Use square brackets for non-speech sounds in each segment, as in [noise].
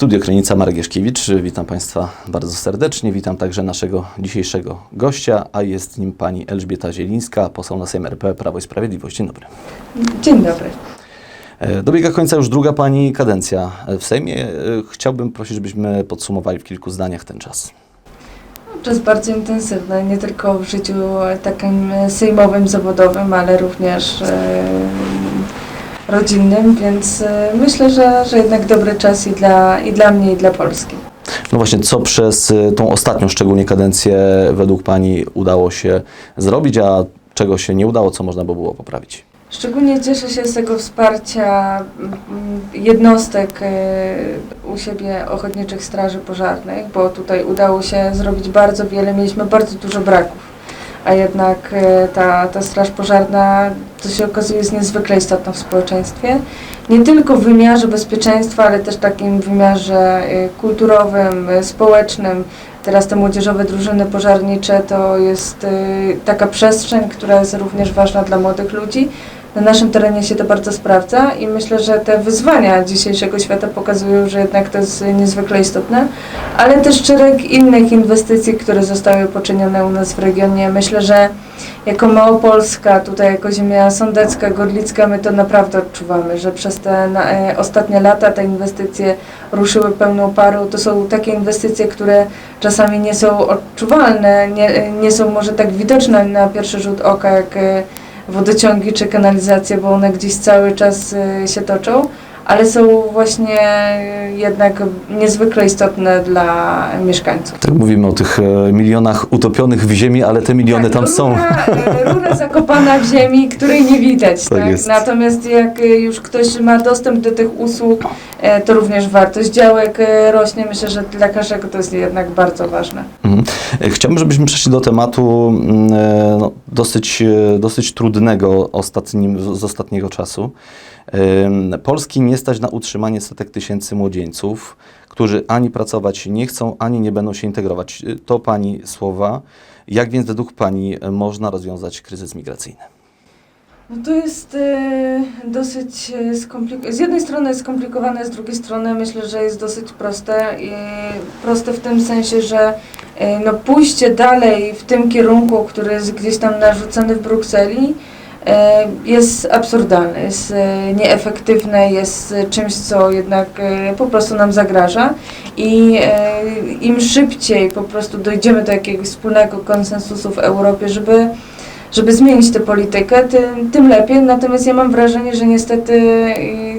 Studio Krynica Marek Jeszkiewicz. Witam Państwa bardzo serdecznie. Witam także naszego dzisiejszego gościa, a jest nim pani Elżbieta Zielińska, poseł na Sejm RP Prawo i Sprawiedliwość. Dzień dobry. Dzień dobry. E, Dobiega końca już druga pani kadencja w Sejmie. E, Chciałbym prosić, żebyśmy podsumowali w kilku zdaniach ten czas. Czas bardzo intensywny, nie tylko w życiu takim sejmowym, zawodowym, ale również e, rodzinnym, więc e, myślę, że, że jednak dobry czas i dla, i dla mnie, i dla Polski. No właśnie, co przez y, tą ostatnią szczególnie kadencję według pani udało się zrobić, a czego się nie udało, co można by było poprawić? Szczególnie cieszę się z tego wsparcia mm, jednostek e, u siebie ochotniczych straży pożarnych, bo tutaj udało się zrobić bardzo wiele, mieliśmy bardzo dużo braków, a jednak e, ta, ta straż pożarna, to się okazuje, jest niezwykle istotna w społeczeństwie. Nie tylko w wymiarze bezpieczeństwa, ale też takim wymiarze e, kulturowym, e, społecznym. Teraz te młodzieżowe drużyny pożarnicze to jest taka przestrzeń, która jest również ważna dla młodych ludzi. Na naszym terenie się to bardzo sprawdza i myślę, że te wyzwania dzisiejszego świata pokazują, że jednak to jest niezwykle istotne, ale też szereg innych inwestycji, które zostały poczynione u nas w regionie. Myślę, że jako Małopolska, tutaj jako ziemia sądecka, gorlicka, my to naprawdę odczuwamy, że przez te e, ostatnie lata te inwestycje ruszyły pełną parą. To są takie inwestycje, które czasami nie są odczuwalne, nie, e, nie są może tak widoczne na pierwszy rzut oka, jak e, wodociągi czy kanalizacje, bo one gdzieś cały czas y, się toczą, ale są właśnie jednak niezwykle istotne dla mieszkańców. Tak mówimy o tych e, milionach utopionych w ziemi, ale te miliony Tak, tam są. Rura, y, rura zakopana w ziemi, której nie widać. Tak Tak. Natomiast jak y, już ktoś ma dostęp do tych usług, e, to również wartość działek e, rośnie. Myślę, że dla każdego to jest jednak bardzo ważne. Mhm. E, Chciałbym, żebyśmy przeszli do tematu mm, e, no, dosyć, e, dosyć trudnego ostatnim, z ostatniego czasu. Polski nie stać na utrzymanie setek tysięcy młodzieńców, którzy ani pracować nie chcą, ani nie będą się integrować. E, To Pani słowa. Jak więc według Pani e, można rozwiązać kryzys migracyjny? No to jest e, dosyć skomplikowane. Z jednej strony jest skomplikowane, z drugiej strony myślę, że jest dosyć proste. Proste w tym sensie, że no pójście dalej w tym kierunku, który jest gdzieś tam narzucony w Brukseli, jest absurdalne, jest e, nieefektywne, jest e, czymś, co jednak e, po prostu nam zagraża. I e, im szybciej po prostu dojdziemy do jakiegoś wspólnego konsensusu w Europie, żeby żeby zmienić tę politykę, tym, tym lepiej. Natomiast ja mam wrażenie, że niestety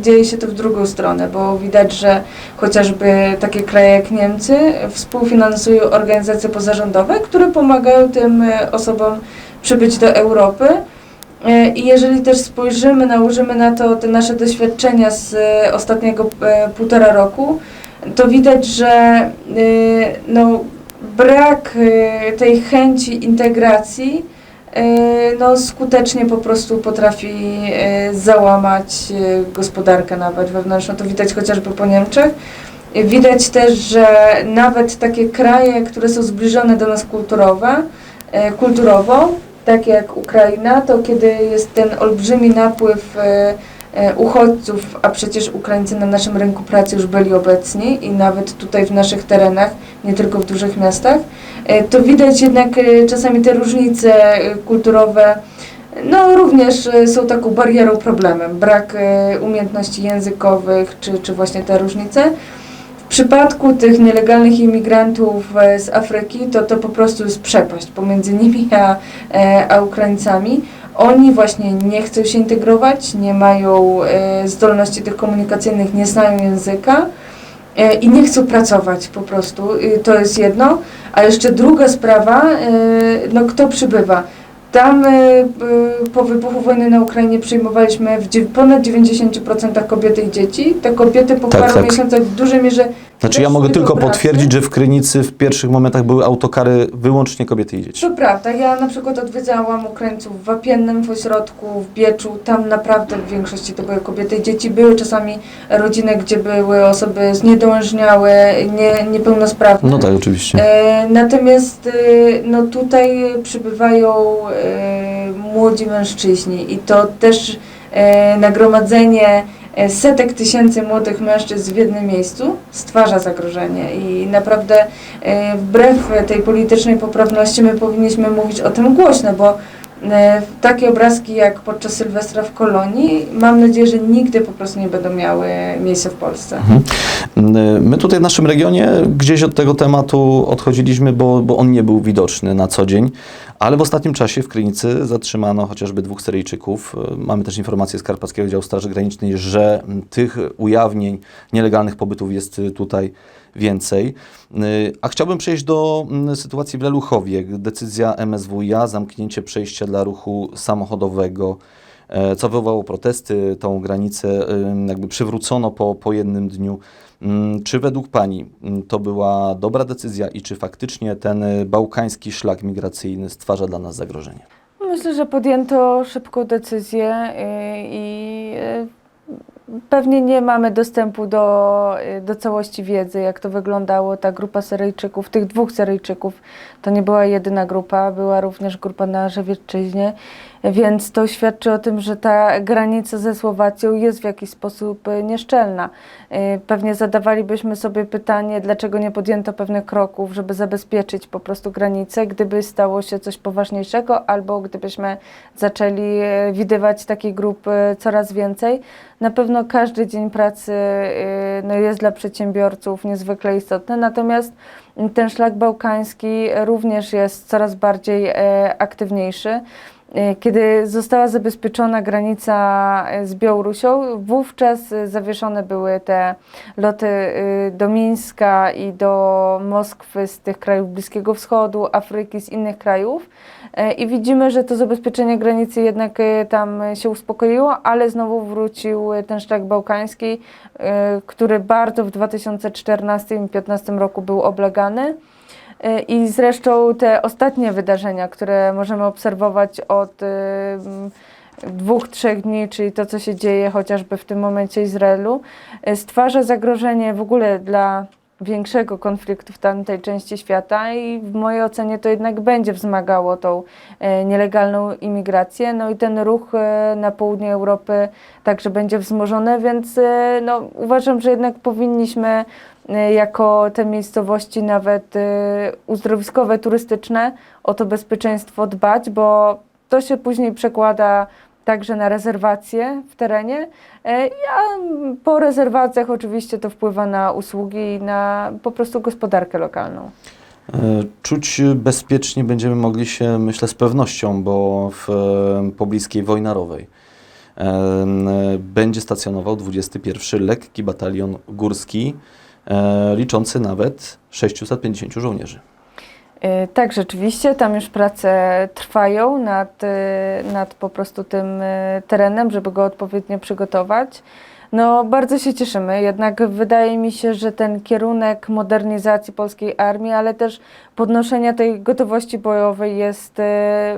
dzieje się to w drugą stronę, bo widać, że chociażby takie kraje jak Niemcy współfinansują organizacje pozarządowe, które pomagają tym osobom przybyć do Europy. Y, I jeżeli też spojrzymy, nałożymy na to te nasze doświadczenia z y, ostatniego y, półtora roku, to widać, że no, brak tej chęci integracji no, skutecznie po prostu potrafi załamać gospodarkę nawet wewnętrzną. To widać chociażby po Niemczech. Widać też, że nawet takie kraje, które są zbliżone do nas kulturowe, kulturowo, takie jak Ukraina, to kiedy jest ten olbrzymi napływ y, y, uchodźców, a przecież Ukraińcy na naszym rynku pracy już byli obecni i nawet tutaj w naszych terenach, nie tylko w dużych miastach, y, to widać jednak czasami te różnice kulturowe, no również są taką barierą, problemem. Brak umiejętności językowych, czy, czy właśnie te różnice. Przypadku tych nielegalnych imigrantów e, z Afryki, to to po prostu jest przepaść pomiędzy nimi a, e, a Ukraińcami. Oni właśnie nie chcą się integrować, nie mają e, zdolności tych komunikacyjnych, nie znają języka i nie chcą pracować po prostu. To jest jedno. A jeszcze druga sprawa, no kto przybywa? Tam e, po wybuchu wojny na Ukrainie przyjmowaliśmy w ponad 90% kobiety i dzieci. Te kobiety po Tak, paru tak. miesiącach w dużej mierze Znaczy ja mogę tylko potwierdzić, że w Krynicy w pierwszych momentach były autokary wyłącznie kobiety i dzieci. To prawda. Ja na przykład odwiedzałam Ukraińców w Wapiennym, w ośrodku, w Bieczu. Tam naprawdę w większości to były kobiety i dzieci. Były czasami rodziny, gdzie były osoby zniedołężniałe, nie, niepełnosprawne. No tak, oczywiście. E, natomiast e, no tutaj przybywają e, młodzi mężczyźni i to też e, nagromadzenie setek tysięcy młodych mężczyzn w jednym miejscu stwarza zagrożenie i naprawdę e, wbrew tej politycznej poprawności my powinniśmy mówić o tym głośno, bo e, takie obrazki jak podczas Sylwestra w Kolonii mam nadzieję, że nigdy po prostu nie będą miały miejsca w Polsce. My tutaj w naszym regionie gdzieś od tego tematu odchodziliśmy, bo, bo on nie był widoczny na co dzień, ale w ostatnim czasie w Krynicy zatrzymano chociażby dwóch Syryjczyków. Mamy też informacje z Karpackiego Działu Straży Granicznej, że tych ujawnień nielegalnych pobytów jest tutaj więcej. A chciałbym przejść do sytuacji w Leluchowie. Decyzja MSWiA, zamknięcie przejścia dla ruchu samochodowego e, co wywołało protesty, tą granicę jakby przywrócono po, po jednym dniu. Mm, Czy według Pani mm, to była dobra decyzja i czy faktycznie ten y, bałkański szlak migracyjny stwarza dla nas zagrożenie? Myślę, że podjęto szybką decyzję y, i y, pewnie nie mamy dostępu do, y, do całości wiedzy, jak to wyglądało. Ta grupa Syryjczyków, tych dwóch Syryjczyków, to nie była jedyna grupa, była również grupa na Żywiecczyźnie, więc to świadczy o tym, że ta granica ze Słowacją jest w jakiś sposób y, nieszczelna. Y, Pewnie zadawalibyśmy sobie pytanie, dlaczego nie podjęto pewnych kroków, żeby zabezpieczyć po prostu granicę, gdyby stało się coś poważniejszego, albo gdybyśmy zaczęli e, widywać takich grup e, coraz więcej. Na pewno każdy dzień pracy e, no, jest dla przedsiębiorców niezwykle istotny, natomiast ten szlak bałkański również jest coraz bardziej e, aktywniejszy. E, Kiedy została zabezpieczona granica e, z Białorusią, wówczas e, zawieszone były te loty do Mińska i do Moskwy z tych krajów Bliskiego Wschodu, Afryki, z innych krajów. I widzimy, że to zabezpieczenie granicy jednak tam się uspokoiło, ale znowu wrócił ten szlak bałkański, który bardzo w 2014 i 2015 roku był oblegany. E, I zresztą te ostatnie wydarzenia, które możemy obserwować od m, dwóch, trzech dni, czyli to, co się dzieje chociażby w tym momencie Izraelu, e, stwarza zagrożenie w ogóle dla większego konfliktu w tamtej części świata i w mojej ocenie to jednak będzie wzmagało tą e, nielegalną imigrację. No i ten ruch e, na południe Europy także będzie wzmożony, więc e, no, uważam, że jednak powinniśmy jako te miejscowości nawet uzdrowiskowe, turystyczne o to bezpieczeństwo dbać, bo to się później przekłada także na rezerwacje w terenie, e, a po rezerwacjach oczywiście to wpływa na usługi i na po prostu gospodarkę lokalną. E, Czuć bezpiecznie będziemy mogli się, myślę, z pewnością, bo w e, pobliskiej Wojnarowej będzie stacjonował 21 lekki batalion górski, liczący nawet 650 żołnierzy. E, Tak, rzeczywiście, tam już prace trwają nad, e, nad po prostu tym e, terenem, żeby go odpowiednio przygotować. No, bardzo się cieszymy, jednak wydaje mi się, że ten kierunek modernizacji polskiej armii, ale też podnoszenia tej gotowości bojowej jest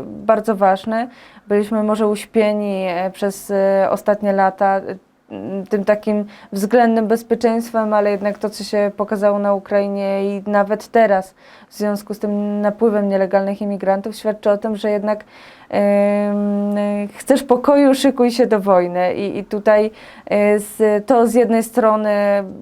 bardzo ważny. Byliśmy może uśpieni przez ostatnie lata tym takim względnym bezpieczeństwem, ale jednak to, co się pokazało na Ukrainie i nawet teraz w związku z tym napływem nielegalnych imigrantów świadczy o tym, że jednak chcesz pokoju, szykuj się do wojny. I, i tutaj e, z, to z jednej strony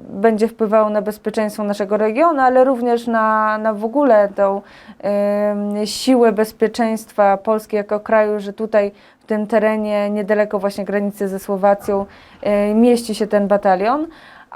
będzie wpływało na bezpieczeństwo naszego regionu, ale również na, na w ogóle tą em, siłę bezpieczeństwa Polski jako kraju, że tutaj w tym terenie niedaleko właśnie granicy ze Słowacją e, mieści się ten batalion.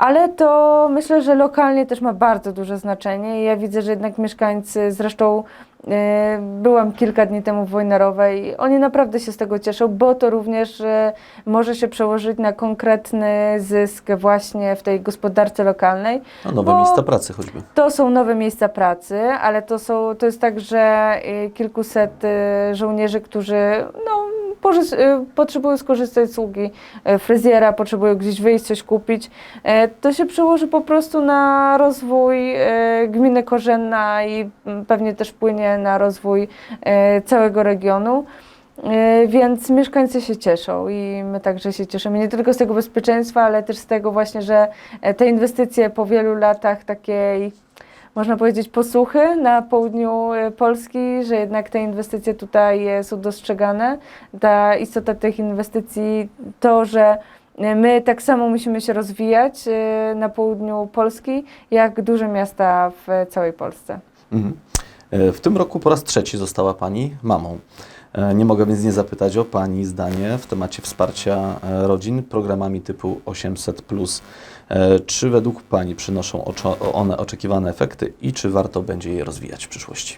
Ale to myślę, że lokalnie też ma bardzo duże znaczenie. Ja widzę, że jednak mieszkańcy, zresztą e, byłam kilka dni temu w Wojnarowej, oni naprawdę się z tego cieszą, bo to również e, może się przełożyć na konkretny zysk właśnie w tej gospodarce lokalnej. No, nowe miejsca pracy choćby. To są nowe miejsca pracy, ale to, są, to jest także y, kilkuset y, żołnierzy, którzy no, y, potrzebują skorzystać z usługi y, fryzjera, potrzebują gdzieś wyjść, coś kupić. E, To się przełoży po prostu na rozwój e, gminy Korzenna i mm, pewnie też wpłynie na rozwój e, całego regionu. E, Więc mieszkańcy się cieszą i my także się cieszymy nie tylko z tego bezpieczeństwa, ale też z tego właśnie, że e, te inwestycje po wielu latach takiej, można powiedzieć, posłuchy na południu e, Polski, że jednak te inwestycje tutaj e, są dostrzegane. Ta istota tych inwestycji, to, że y, my tak samo musimy się rozwijać na południu Polski, jak duże miasta w całej Polsce. Mhm. E, W tym roku po raz trzeci została Pani mamą. E, Nie mogę więc nie zapytać o Pani zdanie w temacie wsparcia e, rodzin programami typu 800. E, Czy według Pani przynoszą one oczekiwane efekty i czy warto będzie je rozwijać w przyszłości?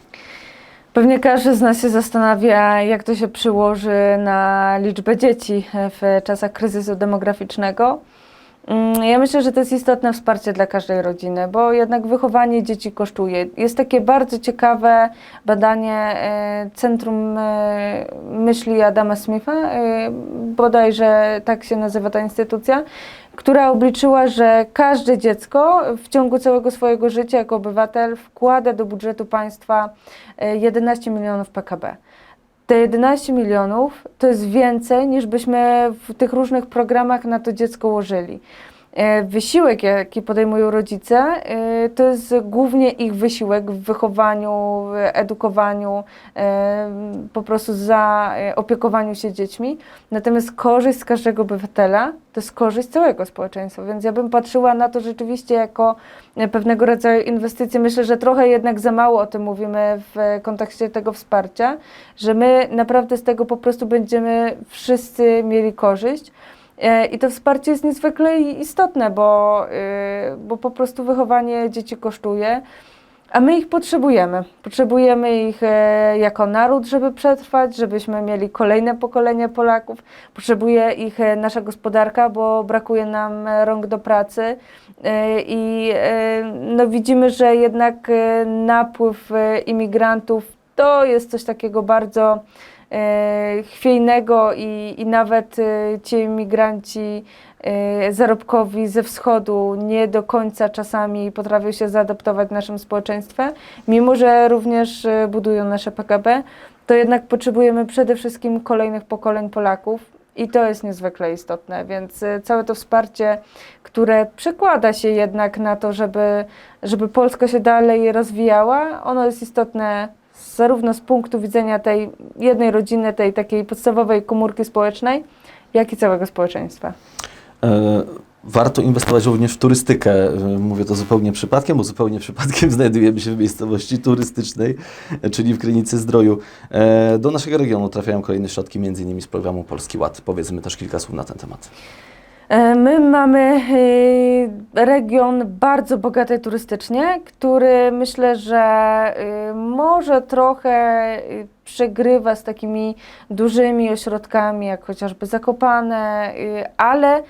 Pewnie każdy z nas się zastanawia, jak to się przyłoży na liczbę dzieci w czasach kryzysu demograficznego. Mm, Ja myślę, że to jest istotne wsparcie dla każdej rodziny, bo jednak wychowanie dzieci kosztuje. Jest takie bardzo ciekawe badanie e, Centrum e, Myśli Adama Smitha, bodajże tak się nazywa ta instytucja, która obliczyła, że każde dziecko w ciągu całego swojego życia jako obywatel wkłada do budżetu państwa e, 11 milionów PKB. Te 11 milionów to jest więcej niż byśmy w tych różnych programach na to dziecko łożyli. E, Wysiłek, jaki podejmują rodzice, e, to jest głównie ich wysiłek w wychowaniu, w edukowaniu, e, po prostu za opiekowaniu się dziećmi. Natomiast korzyść z każdego obywatela to jest korzyść całego społeczeństwa. Więc ja bym patrzyła na to rzeczywiście jako pewnego rodzaju inwestycje. Myślę, że trochę jednak za mało o tym mówimy w kontekście tego wsparcia, że my naprawdę z tego po prostu będziemy wszyscy mieli korzyść. E, I to wsparcie jest niezwykle istotne, bo, y, bo po prostu wychowanie dzieci kosztuje, a my ich potrzebujemy. Potrzebujemy ich e, jako naród, żeby przetrwać, żebyśmy mieli kolejne pokolenie Polaków. Potrzebuje ich e, nasza gospodarka, bo brakuje nam rąk do pracy. I no, widzimy, że jednak napływ imigrantów to jest coś takiego bardzo chwiejnego i, i nawet e, ci imigranci e, zarobkowi ze wschodu nie do końca czasami potrafią się zaadaptować w naszym społeczeństwie, mimo że również e, budują nasze PKB, to jednak potrzebujemy przede wszystkim kolejnych pokoleń Polaków. I to jest niezwykle istotne, więc e, całe to wsparcie, które przekłada się jednak na to, żeby, żeby Polska się dalej rozwijała, ono jest istotne zarówno z punktu widzenia tej jednej rodziny, tej takiej podstawowej komórki społecznej, jak i całego społeczeństwa. E, Warto inwestować również w turystykę. E, Mówię to zupełnie przypadkiem, bo zupełnie przypadkiem [laughs] znajdujemy się w miejscowości turystycznej, e, czyli w Krynicy Zdroju. Do naszego regionu trafiają kolejne środki, innymi z programu Polski Ład. Powiedzmy też kilka słów na ten temat. E, My mamy e, region bardzo bogaty turystycznie, który myślę, że e, może trochę przegrywa z takimi dużymi ośrodkami, jak chociażby Zakopane, ale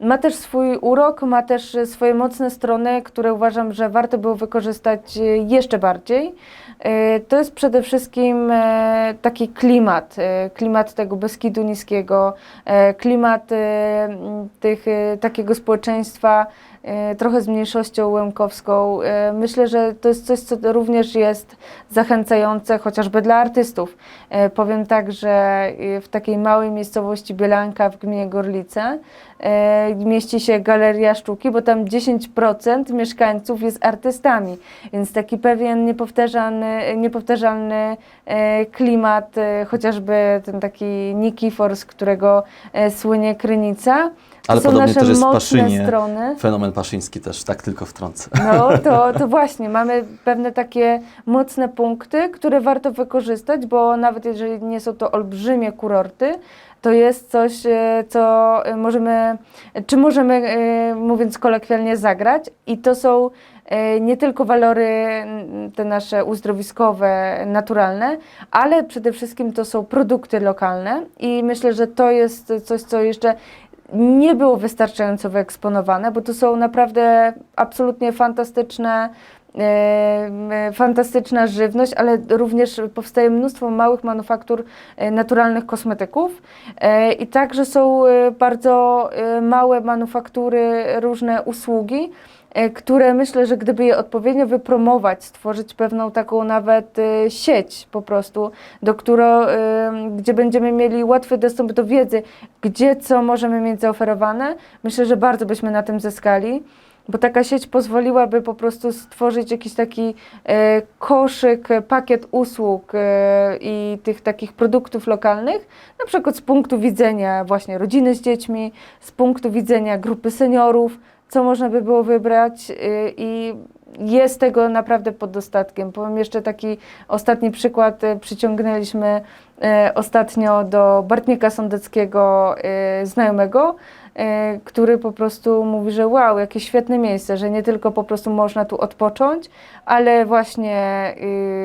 ma też swój urok, ma też swoje mocne strony, które uważam, że warto było wykorzystać e, jeszcze bardziej. E, To jest przede wszystkim e, taki klimat, e, klimat tego Beskidu Niskiego, e, klimat e, tych, e, takiego społeczeństwa e, trochę z mniejszością łemkowską. E, Myślę, że to jest coś, co również jest zachęcające chociażby dla artystów. E, Powiem tak, że e, w takiej małej miejscowości Bielanka w gminie Gorlice e, mieści się Galeria Sztuki, bo tam 10% mieszkańców jest artystami, więc taki pewien niepowtarzalny, niepowtarzalny e, klimat, e, chociażby ten taki Nikifor, z którego e, słynie Krynica. To Ale są podobnie nasze też jest mocne Paszynie. strony. Fenomen paszyński też, tak tylko wtrącę. No to, [laughs] to właśnie, mamy pewne takie mocne punkty, które warto wykorzystać, bo nawet jeżeli nie są to olbrzymie kurorty, to jest coś, e, co możemy, czy możemy, e, mówiąc kolokwialnie, zagrać i to są e, nie tylko walory te nasze uzdrowiskowe, naturalne, ale przede wszystkim to są produkty lokalne i myślę, że to jest coś, co jeszcze nie było wystarczająco wyeksponowane, bo to są naprawdę absolutnie fantastyczne, fantastyczna żywność, ale również powstaje mnóstwo małych manufaktur e, naturalnych kosmetyków e, i także są e, bardzo e, małe manufaktury, różne usługi, e, które myślę, że gdyby je odpowiednio wypromować, stworzyć pewną taką nawet e, sieć po prostu, do którą, e, gdzie będziemy mieli łatwy dostęp do wiedzy, gdzie co możemy mieć zaoferowane, myślę, że bardzo byśmy na tym zyskali. Bo taka sieć pozwoliłaby po prostu stworzyć jakiś taki e, koszyk, e, pakiet usług e, i tych takich produktów lokalnych, na przykład z punktu widzenia właśnie rodziny z dziećmi, z punktu widzenia grupy seniorów, co można by było wybrać y, i jest tego naprawdę pod dostatkiem. Powiem jeszcze taki ostatni przykład. y, Przyciągnęliśmy y, ostatnio do Bartnika Sądeckiego znajomego, który po prostu mówi, że wow, jakie świetne miejsce, że nie tylko po prostu można tu odpocząć, ale właśnie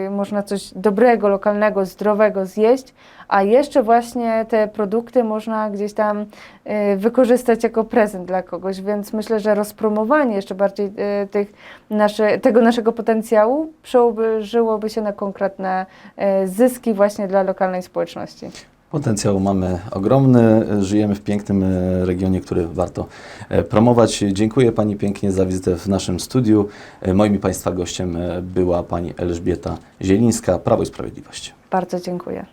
y, można coś dobrego, lokalnego, zdrowego zjeść, a jeszcze właśnie te produkty można gdzieś tam y, wykorzystać jako prezent dla kogoś, więc myślę, że rozpromowanie jeszcze bardziej y, tych nasze, tego naszego potencjału przełożyłoby się na konkretne zyski właśnie dla lokalnej społeczności. Potencjał mamy ogromny, żyjemy w pięknym e, regionie, który warto e, promować. Dziękuję Pani pięknie za wizytę w naszym studiu. E, Moim Państwa gościem była Pani Elżbieta Zielińska, Prawo i Sprawiedliwość. Bardzo dziękuję.